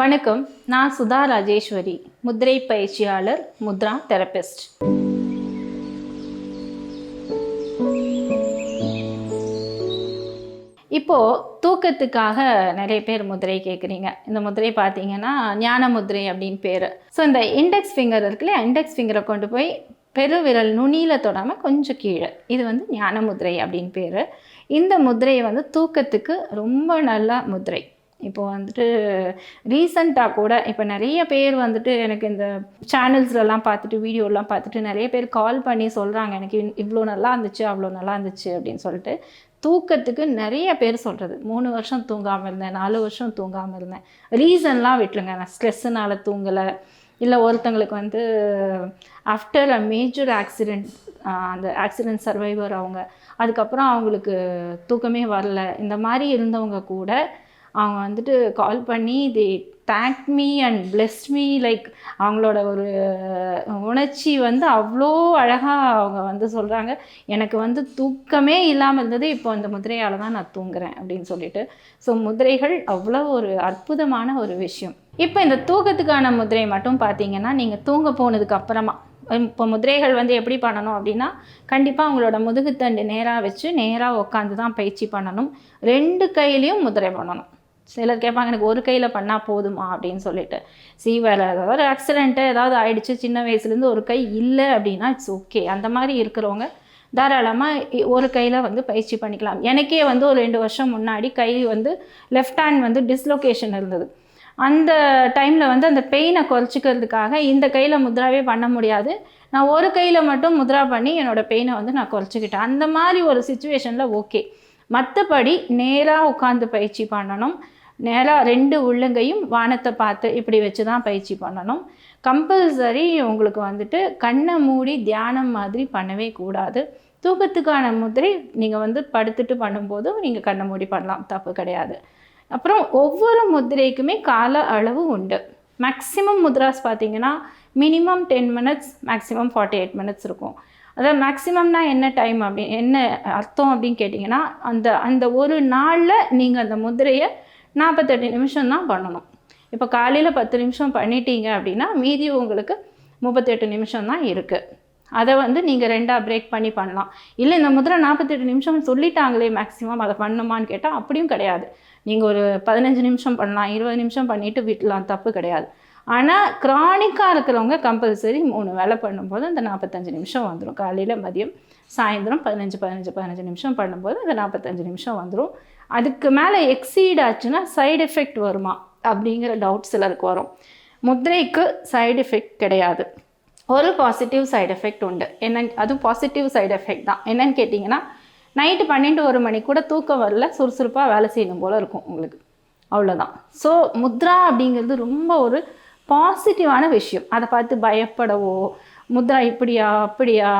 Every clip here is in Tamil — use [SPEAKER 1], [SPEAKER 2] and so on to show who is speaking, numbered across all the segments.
[SPEAKER 1] வணக்கம். நான் சுதா ராஜேஸ்வரி முதிரை பயிற்சியாளர் முத்ரா தெரபிஸ்ட். இப்போது தூக்கத்துக்காக நிறைய பேர் முதிரை கேட்குறீங்க இந்த முதிரை பார்த்தீங்கன்னா ஞான முதிரை அப்படின்னு பேர். ஸோ இந்த இண்டெக்ஸ் ஃபிங்கர் இருக்குல்ல இண்டெக்ஸ் ஃபிங்கரை கொண்டு போய் பெருவிரல் நுனியில் தொடாமல் கொஞ்சம் கீழே. இது வந்து ஞான முதிரை அப்படின்னு பேர். இந்த முதிரையை வந்து தூக்கத்துக்கு ரொம்ப நல்ல முதிரை. இப்போ வந்துட்டு ரீசண்டாக கூட இப்போ நிறைய பேர் வந்துட்டு எனக்கு இந்த சேனல்ஸ்லலாம் பார்த்துட்டு வீடியோலாம் பார்த்துட்டு நிறைய பேர் கால் பண்ணி சொல்கிறாங்க எனக்கு இவ்வளோ நல்லா இருந்துச்சு அவ்வளோ நல்லா இருந்துச்சு அப்படின்னு சொல்லிட்டு. தூக்கத்துக்கு நிறைய பேர் சொல்கிறது மூணு வருஷம் தூங்காமல் இருந்தேன் நாலு வருஷம் தூங்காமல் இருந்தேன். ரீசன்லாம் விட்டுருங்க. நான் ஸ்ட்ரெஸ்ஸுனால தூங்கலை. இல்லை ஒருத்தங்களுக்கு வந்து ஆஃப்டர் அ மேஜர் ஆக்சிடெண்ட் அந்த ஆக்சிடெண்ட் சர்வைவர் அவங்க அதுக்கப்புறம் அவங்களுக்கு தூக்கமே வரல. இந்த மாதிரி இருந்தவங்க கூட அவங்க வந்துட்டு கால் பண்ணி the thank me and blessed me like அவங்களோட ஒரு உணர்ச்சி வந்து அவ்வளோ அழகாக அவங்க வந்து சொல்கிறாங்க எனக்கு வந்து தூக்கமே இல்லாமல் இருந்தது. இப்போ அந்த முதிரையால் தான் நான் தூங்குறேன் அப்படின்னு சொல்லிட்டு. ஸோ முதிரைகள் அவ்வளோ ஒரு அற்புதமான ஒரு விஷயம். இப்போ இந்த தூக்கத்துக்கான முதிரை மட்டும் பார்த்தீங்கன்னா நீங்கள் தூங்க போனதுக்கு அப்புறமா இப்போ முதிரைகள் வந்து எப்படி பண்ணணும் அப்படின்னா கண்டிப்பாக அவங்களோட முதுகுத்தண்டு நேராக வச்சு நேராக உட்காந்து தான் பயிற்சி பண்ணணும். ரெண்டு கையிலையும் முதிரை பண்ணணும். சிலர் கேட்பாங்க எனக்கு ஒரு கையில் பண்ணால் போதுமா அப்படின்னு சொல்லிட்டு. சி வேலை ஏதாவது ஆக்சிடென்ட்டு ஏதாவது ஆயிடுச்சு சின்ன வயசுலேருந்து ஒரு கை இல்லை அப்படின்னா இட்ஸ் ஓகே அந்த மாதிரி இருக்கிறவங்க தாராளமாக ஒரு கையில் வந்து பயிற்சி பண்ணிக்கலாம். எனக்கே வந்து ஒரு ரெண்டு வருஷம் முன்னாடி கை வந்து லெஃப்ட் ஹேண்ட் வந்து டிஸ்லொகேஷன் இருந்தது. அந்த டைமில் வந்து அந்த பெயினை குறைச்சிக்கிறதுக்காக இந்த கையில் முத்ராவே பண்ண முடியாது. நான் ஒரு கையில் மட்டும் முத்ரா பண்ணி என்னோடய பெயினை வந்து நான் குறைச்சிக்கிட்டேன். அந்த மாதிரி ஒரு சுச்சுவேஷனில் ஓகே மற்றபடி நேராக உட்காந்து பயிற்சி பண்ணணும். நேராக ரெண்டு உள்ளங்கையும் வானத்தை பார்த்து இப்படி வச்சு தான் பயிற்சி பண்ணணும். கம்பல்சரி உங்களுக்கு வந்துட்டு கண்ணை மூடி தியானம் மாதிரி பண்ணவே கூடாது. தூக்கத்துக்கான முதிரை நீங்கள் வந்து படுத்துட்டு பண்ணும்போதும் நீங்கள் கண்ணை மூடி பண்ணலாம் தப்பு கிடையாது. அப்புறம் ஒவ்வொரு முதிரைக்குமே கால அளவு உண்டு. மேக்ஸிமம் முத்ராஸ் பார்த்தீங்கன்னா minimum ten minutes maximum forty eight minutes இருக்கும். அதாவது மேக்ஸிமம்னா என்ன டைம் அப்படி என்ன அர்த்தம் அப்படின்னு கேட்டிங்கன்னா அந்த அந்த ஒரு நாளில் நீங்கள் அந்த முதிரையை நாற்பத்தெட்டு நிமிஷம் தான் பண்ணணும். இப்போ காலையில் பத்து நிமிஷம் பண்ணிட்டீங்க அப்படின்னா மீதி உங்களுக்கு முப்பத்தெட்டு நிமிஷம் தான் இருக்குது அதை வந்து நீங்கள் ரெண்டாக பிரேக் பண்ணி பண்ணலாம். இல்லை இந்த முதிரை நாற்பத்தெட்டு நிமிஷம் சொல்லிட்டாங்களே மேக்ஸிமம் அதை பண்ணுமான்னு கேட்டால் அப்படியும் கிடையாது. நீங்கள் ஒரு பதினஞ்சு நிமிஷம் பண்ணலாம் இருபது நிமிஷம் பண்ணிவிட்டு விட்டலாம் தப்பு கிடையாது. ஆனால் க்ரானிக்காக இருக்கிறவங்க கம்பல்சரி மூணு வேலை பண்ணும்போது அந்த நாற்பத்தஞ்சு நிமிஷம் வந்துடும் காலையில் மதியம் சாயந்தரம் பதினஞ்சு பதினஞ்சு பதினஞ்சு நிமிஷம் பண்ணும்போது அந்த நாற்பத்தஞ்சு நிமிஷம் வந்துடும் அதுக்கு மேலே எக்ஸீட் ஆச்சுன்னா சைடு எஃபெக்ட் வருமா? அப்படிங்கிற டவுட் சிலருக்கு வரும். முத்திரைக்கு சைடு எஃபெக்ட் கிடையாது. ஒரு பாசிட்டிவ் சைடு எஃபெக்ட் உண்டு. என்னன்னு அதுவும் பாசிட்டிவ் சைடு எஃபெக்ட் தான். என்னன்னு கேட்டிங்கன்னா நைட்டு பன்னெண்டு ஒரு மணி கூட தூக்கம் வரல சுறுசுறுப்பாக வேலை செய்யணும் போல் இருக்கும் உங்களுக்கு. அவ்வளோதான் ஸோ முத்ரா அப்படிங்கிறது ரொம்ப ஒரு பாசிட்டிவான விஷயம். அதை பார்த்து பயப்படவோ முத்ரா இப்படியா அப்படியா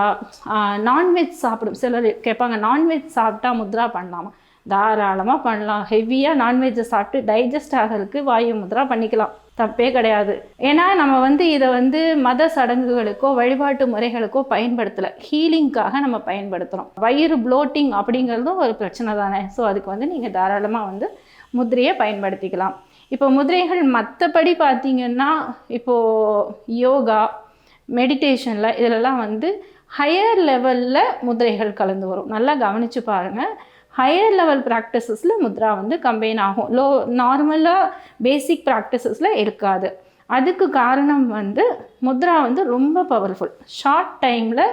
[SPEAKER 1] நான்வெஜ் சாப்பிடும். சிலர் கேட்பாங்க நான்வெஜ் சாப்பிட்டா முத்ரா பண்ணலாமா? தாராளமாக பண்ணலாம். ஹெவியாக நான்வெஜ்ஜை சாப்பிட்டு டைஜஸ்ட் ஆகிறதுக்கு வாயு முத்ரா பண்ணிக்கலாம். தப்பே கிடையாது. ஏன்னா நம்ம வந்து இதை வந்து மத சடங்குகளுக்கோ வழிபாட்டு முறைகளுக்கோ பயன்படுத்தலை. ஹீலிங்க்காக நம்ம பயன்படுத்துகிறோம் வயிறு ப்ளோட்டிங் அப்படிங்கிறதும் ஒரு பிரச்சனை தானே. ஸோ அதுக்கு வந்து நீங்கள் தாராளமாக வந்து முதிரையை பயன்படுத்திக்கலாம். இப்போ முதிரைகள் மற்றபடி பார்த்திங்கன்னா இப்போது யோகா மெடிடேஷனில் இதிலெல்லாம் வந்து ஹையர் லெவலில் முதிரைகள் கலந்து வரும். நல்லா கவனித்து பாருங்கள் ஹையர் லெவல் ப்ராக்டிசஸில் முத்ரா வந்து கம்பைன் ஆகும். லோ நார்மலாக பேசிக் ப்ராக்டிசஸில் இருக்காது. அதுக்கு காரணம் வந்து முத்ரா வந்து ரொம்ப பவர்ஃபுல் ஷார்ட் டைமில்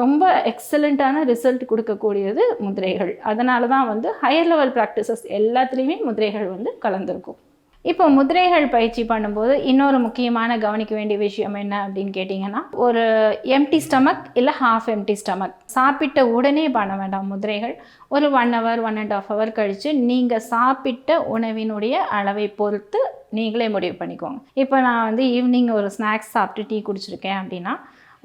[SPEAKER 1] ரொம்ப எக்ஸலண்ட்டான ரிசல்ட் கொடுக்கக்கூடியது முதிரைகள். அதனால தான் வந்து ஹையர் லெவல் ப்ராக்டிசஸ் எல்லாத்துலேயுமே முதிரைகள் வந்து கலந்துருக்கும். இப்போ முதிரைகள் பயிற்சி பண்ணும்போது இன்னொரு முக்கியமான கவனிக்க வேண்டிய விஷயம் என்ன அப்படின்னு கேட்டிங்கன்னா ஒரு எம்டி ஸ்டமக் இல்லை ஹாஃப் எம்டி ஸ்டமக் சாப்பிட்ட உடனே பண்ண வேண்டாம் முதிரைகள். ஒரு one hour one and half hour கழித்து நீங்கள் சாப்பிட்ட உணவினுடைய அளவை பொறுத்து நீங்களே முடிவு பண்ணிக்கோங்க. இப்போ நான் வந்து ஈவினிங் ஒரு ஸ்நாக்ஸ் சாப்பிட்டு டீ குடிச்சிருக்கேன் அப்படின்னா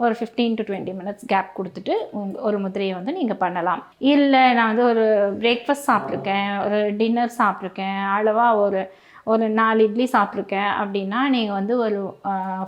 [SPEAKER 1] ஒரு fifteen to twenty minutes gap கொடுத்துட்டு உங் ஒரு முதிரையை வந்து நீங்கள் பண்ணலாம். இல்லை நான் வந்து ஒரு பிரேக்ஃபாஸ்ட் சாப்பிட்ருக்கேன் ஒரு டின்னர் சாப்பிட்ருக்கேன் அளவாக ஒரு ஒரு நாலு இட்லி சாப்பிட்ருக்கேன் அப்படின்னா நீங்கள் வந்து ஒரு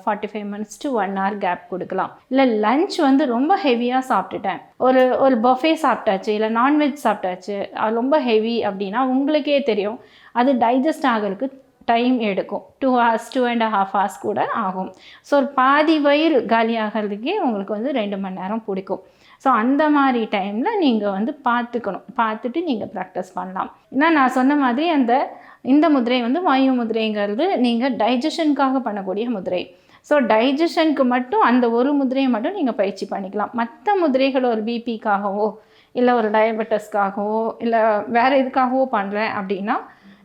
[SPEAKER 1] forty five minutes to one hour gap கொடுக்கலாம். இல்லை லஞ்ச் வந்து ரொம்ப ஹெவியாக சாப்பிட்டுட்டேன். ஒரு ஒரு பஃபே சாப்பிட்டாச்சு இல்லை நான்வெஜ் சாப்பிட்டாச்சு அது ரொம்ப ஹெவி அப்படின்னா உங்களுக்கே தெரியும். அது டைஜஸ்ட் ஆகிறதுக்கு டைம் எடுக்கும். Two hours two and half hours கூட ஆகும். ஸோ ஒரு பாதி வயிறு காலி ஆகிறதுக்கே உங்களுக்கு வந்து ரெண்டு மணி நேரம் பிடிக்கும். ஸோ அந்த மாதிரி டைமில் நீங்கள் வந்து பார்த்துக்கணும். பார்த்துட்டு நீங்கள் ப்ராக்டிஸ் பண்ணலாம். ஏன்னா நான் சொன்ன மாதிரி அந்த இந்த முதிரை வந்து வாயு முதிரைங்கிறது நீங்கள் டைஜஷனுக்காக பண்ணக்கூடிய முதிரை. ஸோ டைஜஷனுக்கு மட்டும் அந்த ஒரு முதிரையை மட்டும் நீங்கள் பயிற்சி பண்ணிக்கலாம். மற்ற முதிரைகள் ஒரு பிபிக்காகவோ இல்லை ஒரு டயபெட்டஸ்க்காகவோ இல்லை வேறு எதுக்காகவோ பண்ணுறேன் அப்படின்னா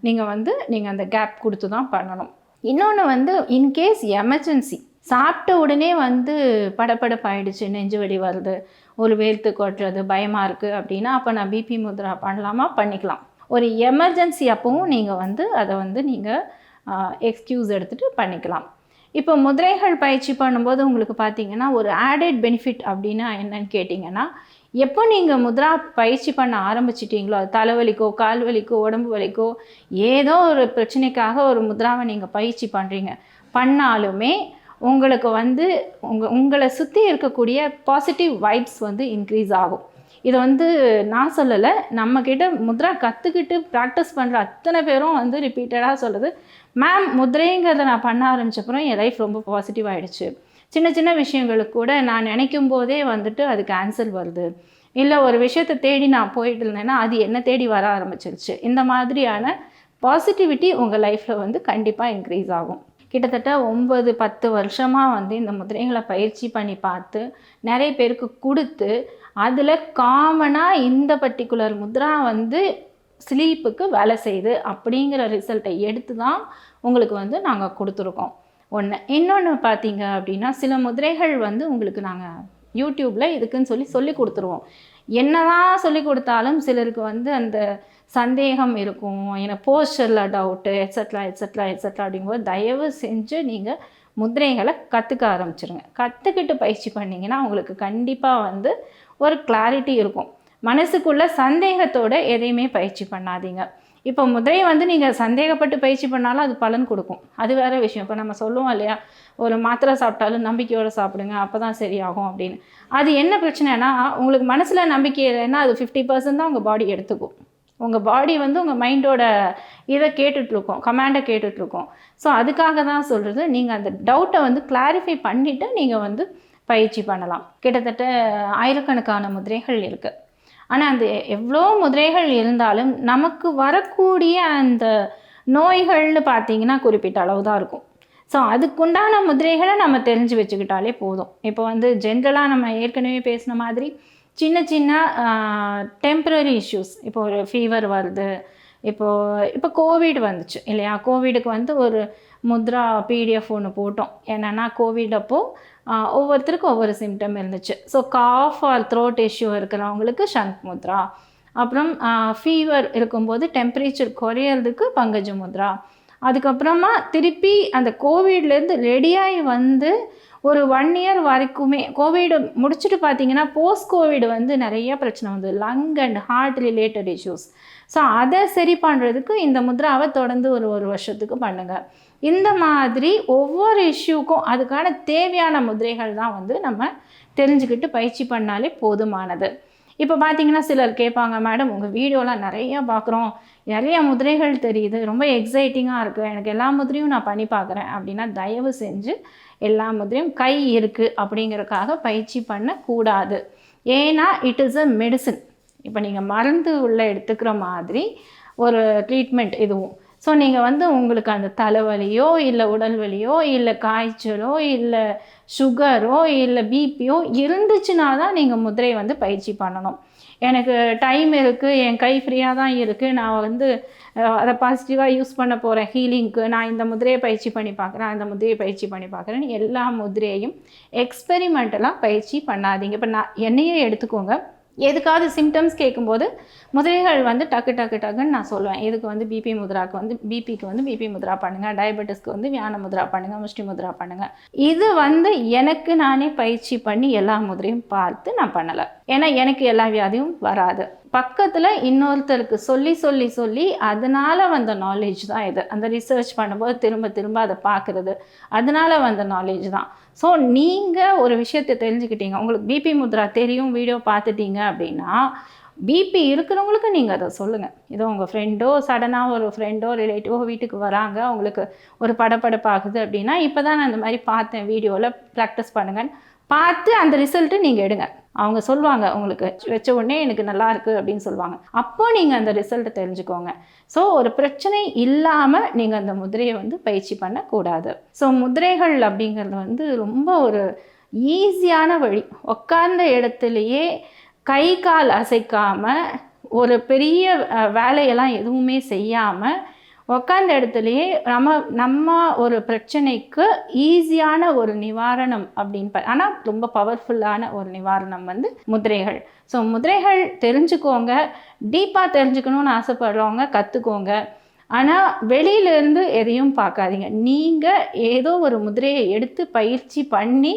[SPEAKER 1] நீங்கள் வந்து நீங்கள் அந்த கேப் கொடுத்து தான் பண்ணணும். இன்னொன்று வந்து இன்கேஸ் எமர்ஜென்சி சாப்பிட்ட உடனே வந்து படப்படப்பாயிடுச்சு நெஞ்சு வலி வருது ஒரு வேர்த்து கொட்டுறது பயமாக இருக்குது அப்படின்னா அப்போ நான் பிபி முத்ரா பண்ணலாமா? பண்ணிக்கலாம். ஒரு எமர்ஜென்சி அப்பவும் நீங்கள் வந்து அதை வந்து நீங்கள் எக்ஸ்கியூஸ் எடுத்துகிட்டு பண்ணிக்கலாம். இப்போ முதிரைகள் பயிற்சி பண்ணும்போது உங்களுக்கு பார்த்தீங்கன்னா ஒரு ஆடட் பெனிஃபிட் அப்படின்னா என்னன்னு கேட்டிங்கன்னா எப்போ நீங்கள் முத்ரா பயிற்சி பண்ண ஆரம்பிச்சிட்டிங்களோ அது தலைவலிக்கோ கால் வலிக்கோ உடம்பு வலிக்கோ ஏதோ ஒரு பிரச்சனைக்காக ஒரு முத்ராவை நீங்கள் பயிற்சி பண்ணுறீங்க பண்ணாலுமே உங்களுக்கு வந்து உங்கள் உங்களை சுற்றி இருக்கக்கூடிய பாசிட்டிவ் வைப்ஸ் வந்து இன்க்ரீஸ் ஆகும். இதை வந்து நான் சொல்லலை நம்மக்கிட்ட முத்ரா கற்றுக்கிட்டு ப்ராக்டிஸ் பண்ணுற அத்தனை பேரும் வந்து ரிப்பீட்டடாக சொல்லுது மேம் முத்ரைங்கிறத நான் பண்ண ஆரம்பிச்சப்பறம் என் லைஃப் ரொம்ப பாசிட்டிவ் ஆகிடுச்சு சின்ன சின்ன விஷயங்களுக்கு கூட நான் நினைக்கும் போதே வந்துட்டு அதுக்கு ஆன்சர் வருது. இல்லை ஒரு விஷயத்தை தேடி நான் போயிட்டு இருந்தேன்னா அது என்ன தேடி வர ஆரம்பிச்சிருச்சு. இந்த மாதிரியான பாசிட்டிவிட்டி உங்கள் லைஃப்பில் வந்து கண்டிப்பாக இன்க்ரீஸ் ஆகும். கிட்டத்தட்ட ஒம்பது பத்து வருஷமாக வந்து இந்த முதிரைகளை பயிற்சி பண்ணி பார்த்து நிறைய பேருக்கு கொடுத்து அதில் காமனாக இந்த பர்டிகுலர் முத்ரா வந்து ஸ்லீப்புக்கு வேலை செய்யுது அப்படிங்கிற ரிசல்ட்டை எடுத்து தான் உங்களுக்கு வந்து நாங்கள் கொடுத்துருக்கோம். ஒன்று இன்னொன்று பார்த்தீங்க அப்படின்னா சில முதிரைகள் வந்து உங்களுக்கு நாங்கள் யூடியூப்பில் இதுக்குன்னு சொல்லி சொல்லி கொடுத்துருவோம். என்னதான் சொல்லி கொடுத்தாலும் சிலருக்கு வந்து அந்த சந்தேகம் இருக்கும். ஏன்னா போஸ்டரில் டவுட்டு எட்ஸட்ரா எட்ஸட்ரா எட்ஸட்ரா அப்படிங்கும்போது தயவு செஞ்சு நீங்கள் முதிரைகளை கற்றுக்க ஆரம்பிச்சிருங்க. கற்றுக்கிட்டு பயிற்சி பண்ணிங்கன்னா உங்களுக்கு கண்டிப்பாக வந்து ஒரு கிளாரிட்டி இருக்கும். மனசுக்குள்ளே சந்தேகத்தோடு எதையுமே பயிற்சி பண்ணாதீங்க. இப்போ முதலையை வந்து நீங்கள் சந்தேகப்பட்டு பயிற்சி பண்ணாலும் அது பலன் கொடுக்கும். அது வேறு விஷயம். இப்போ நம்ம சொல்லுவோம் இல்லையா? ஒரு மாத்திரை சாப்பிட்டாலும் நம்பிக்கையோடு சாப்பிடுங்க அப்போ தான் சரியாகும் அப்படின்னு. அது என்ன பிரச்சனைனா உங்களுக்கு மனசில் நம்பிக்கை இல்லைன்னா அது ஃபிஃப்டி பர்சன்ட் தான் உங்கள் பாடி எடுத்துக்கும். உங்கள் பாடி வந்து உங்கள் மைண்டோட இதை கேட்டுட்ருக்கோம் கமாண்டை கேட்டுட்ருக்கோம். ஸோ அதுக்காக தான் சொல்கிறது நீங்கள் அந்த டவுட்டை வந்து கிளாரிஃபை பண்ணிவிட்டு நீங்கள் வந்து பயிற்சி பண்ணலாம். கிட்டத்தட்ட ஆயிரக்கணக்கான முதிரைகள் இருக்குது ஆனால் அந்த எவ்வளோ முதிரைகள் இருந்தாலும் நமக்கு வரக்கூடிய அந்த நோய்கள்னு பார்த்தீங்கன்னா குறிப்பிட்ட அளவு தான் இருக்கும். ஸோ அதுக்குண்டான முதிரைகளை நம்ம தெரிஞ்சு வச்சுக்கிட்டாலே போதும். இப்போ வந்து ஜென்ரலாக நம்ம ஏற்கனவே பேசின மாதிரி சின்ன சின்ன டெம்ப்ரரி இஷ்யூஸ் இப்போ ஒரு ஃபீவர் வருது இப்போது இப்போ கோவிட் வந்துச்சு இல்லையா? கோவிடுக்கு வந்து ஒரு முத்ரா பிடிஎஃப் ஒன்று போட்டோம். என்னென்னா கோவிட் அப்போது ஒவ்வொருத்தருக்கும் ஒவ்வொரு சிம்டம் இருந்துச்சு. So cough or throat issue இருக்கிறவங்களுக்கு ஷங்க் முத்ரா. அப்புறம் ஃபீவர் இருக்கும்போது டெம்பரேச்சர் குறையிறதுக்கு பங்கஜ முத்ரா. அதுக்கப்புறமா திருப்பி அந்த கோவிட்லேருந்து ரெடியாகி வந்து ஒரு ஒன் இயர் வரைக்குமே கோவிடு முடிச்சுட்டு பார்த்தீங்கன்னா போஸ்ட் கோவிடு வந்து நிறைய பிரச்சனை வந்து lung and heart related issues so அதை சரி பண்ணுறதுக்கு இந்த முத்ராவை தொடர்ந்து ஒரு ஒரு வருஷத்துக்கு பண்ணுங்கள் இந்த மாதிரி ஒவ்வொரு இஷ்யூக்கும் அதுக்கான தேவையான முதிரைகள் தான் வந்து நம்ம தெரிஞ்சுக்கிட்டு பயிற்சி பண்ணாலே போதுமானது. இப்போ பார்த்தீங்கன்னா சிலர் கேட்பாங்க மேடம் உங்கள் வீடியோலாம் நிறையா பார்க்குறோம். நிறைய முதிரைகள் தெரியுது. ரொம்ப எக்ஸைட்டிங்காக இருக்குது எனக்கு எல்லா முதிரையும் நான் பண்ணி பார்க்குறேன். அப்படின்னா தயவு செஞ்சு எல்லா முதிரையும் கை இருக்குது அப்படிங்கிறதுக்காக பயிற்சி பண்ணக்கூடாது. ஏன்னா இட் இஸ் அ மெடிசன் இப்போ நீங்கள் மருந்து உள்ள எடுத்துக்கிற மாதிரி ஒரு ட்ரீட்மெண்ட் இதுவும். ஸோ நீங்கள் வந்து உங்களுக்கு அந்த தலைவலியோ இல்லை உடல் வலியோ இல்லை காய்ச்சலோ இல்லை சுகரோ இல்லை பிபியோ இருந்துச்சுன்னா தான் நீங்கள் முதிரை வந்து பயிற்சி பண்ணணும். எனக்கு டைம் இருக்குது என் கை ஃப்ரீயாக தான் இருக்குது நான் வந்து அதை பாசிட்டிவாக யூஸ் பண்ண போகிறேன் ஹீலிங்க்கு நான் இந்த முதிரையை பயிற்சி பண்ணி பார்க்குறேன். அந்த முதிரையை பயிற்சி பண்ணி பார்க்குறேன் எல்லா முதிரையும் எக்ஸ்பெரிமெண்டலாக பயிற்சி பண்ணாதீங்க. இப்போ நான் என்னையே எடுத்துக்கோங்க. எதுக்காவது சிம்டம்ஸ் கேட்கும்போது முதலைகள் வந்து டக்கு டக்கு டக்குன்னு நான் சொல்லுவேன். இதுக்கு வந்து பிபி முத்ராக்கு வந்து பிபிக்கு வந்து பிபி முத்ரா பண்ணுங்கள் டயபெட்டிஸ்க்கு வந்து வியான முத்ரா பண்ணுங்கள் முஷ்டி முத்ரா பண்ணுங்கள் இது வந்து எனக்கு நானே பயிற்சி பண்ணி எல்லா முதிரையும் பார்த்து நான் பண்ணலை. ஏன்னா எனக்கு எல்லா வியாதியும் வராது. பக்கத்தில் இன்னொருத்தருக்கு சொல்லி சொல்லி சொல்லி அதனால் வந்த நாலேஜ் தான் இது. அந்த ரிசர்ச் பண்ணும்போது திரும்ப திரும்ப அதை பார்க்குறது. அதனால் வந்த நாலேஜ் தான். ஸோ நீங்கள் ஒரு விஷயத்தை தெரிஞ்சுக்கிட்டீங்க. உங்களுக்கு பிபி முத்ரா தெரியும் வீடியோ பார்த்துட்டீங்க அப்படின்னா பிபி இருக்கிறவங்களுக்கு நீங்கள் அதை சொல்லுங்கள் இதோ உங்கள் ஃப்ரெண்டோ சடனாக ஒரு ஃப்ரெண்டோ ரிலேட்டிவோ வீட்டுக்கு வராங்க அவங்களுக்கு ஒரு படபடப்பாகுது அப்படின்னா இப்போ தான் நான் இந்த மாதிரி பார்த்தேன் வீடியோவில் ப்ராக்டிஸ் பண்ணுங்கன்னு. பார்த்து அந்த ரிசல்ட்டு நீங்கள் எடுங்க. அவங்க சொல்லுவாங்க உங்களுக்கு வச்ச உடனே எனக்கு நல்லா இருக்குது அப்படின்னு சொல்லுவாங்க. அப்போ நீங்கள் அந்த ரிசல்ட்டை தெரிஞ்சுக்கோங்க. ஸோ ஒரு பிரச்சனை இல்லாமல் நீங்கள் அந்த முதிரையை வந்து பயிற்சி பண்ணக்கூடாது. ஸோ முதிரைகள் அப்படிங்கிறது வந்து ரொம்ப ஒரு ஈஸியான வழி. உட்கார்ந்த இடத்துலையே கை கால் அசைக்காமல் ஒரு பெரிய வேலையெல்லாம் எதுவுமே செய்யாமல் உட்கார்ந்த இடத்துலையே நம்ம நம்ம ஒரு பிரச்சனைக்கு ஈஸியான ஒரு நிவாரணம் அப்படின்னு ஆனால் ரொம்ப பவர்ஃபுல்லான ஒரு நிவாரணம் வந்து முதிரைகள். ஸோ முதிரைகள் தெரிஞ்சுக்கோங்க டீப்பாக தெரிஞ்சுக்கணும்னு ஆசைப்படுறவங்க கற்றுக்கோங்க ஆனால் வெளியிலேருந்து எதையும் பார்க்காதீங்க. நீங்கள் ஏதோ ஒரு முதிரையை எடுத்து பயிற்சி பண்ணி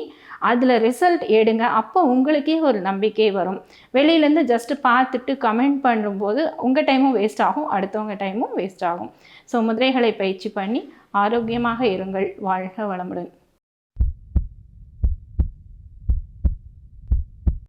[SPEAKER 1] அதில் ரிசல்ட் எடுங்க. அப்போ உங்களுக்கே ஒரு நம்பிக்கை வரும். வெளியிலேருந்து ஜஸ்ட்டு பார்த்துட்டு கமெண்ட் பண்ணும்போது உங்கள் டைமும் வேஸ்ட் ஆகும். அடுத்தவங்க டைமும் வேஸ்ட் ஆகும். ஸோ முதிரைகளை பயிற்சி பண்ணி ஆரோக்கியமாக இருங்கள். வாழ்க வளமுடன்.